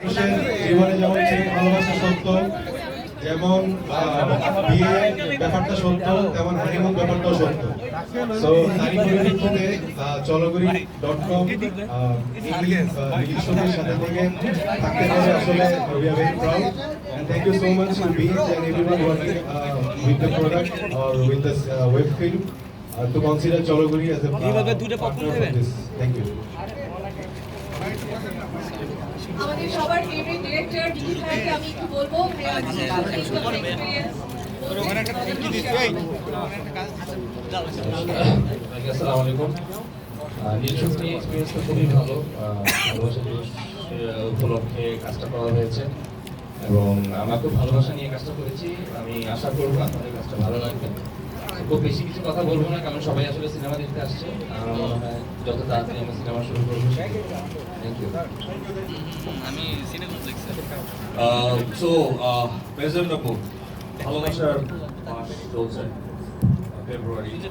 জীবনে যেমন সেই ভালোবাসা সত্য যেমন বিয়ে ব্যাপারটা সত্য তেমন হানিমুন ব্যাপারটাও সত্য সো তারই পরিপ্রেক্ষিতে চলগুড়ি ডট কম ইংলিশ সাথে থেকে থাকতে পারে আসলে we are very proud and thank you so much to Beach and everyone working uh, with the product or with this uh, web film uh, to consider Cholaguri as a uh, partner for this. Thank you. আমাদের সবার favourite director দিদি ভাইকে আমি একটু বলব ভাইয়া আসসালামু আলাইকুম। নীলশক্তি এক্সপিরিয়েন্সটা খুবই ভালো। ভালোবাসা উপলক্ষে কাজটা করা হয়েছে। এবং আমরা খুব ভালোবাসা নিয়ে কাজটা করেছি। আমি আশা করব আপনাদের কাজটা ভালো লাগবে। খুব বেশি কিছু কথা বলব না কারণ সবাই আসলে সিনেমা দেখতে আসছে। আমার মনে হয় যত তাড়াতাড়ি আমরা সিনেমা শুরু করব সো প্রেসিডেন্ট আপু ভালোবাসার মাস চলছে ফেব্রুয়ারি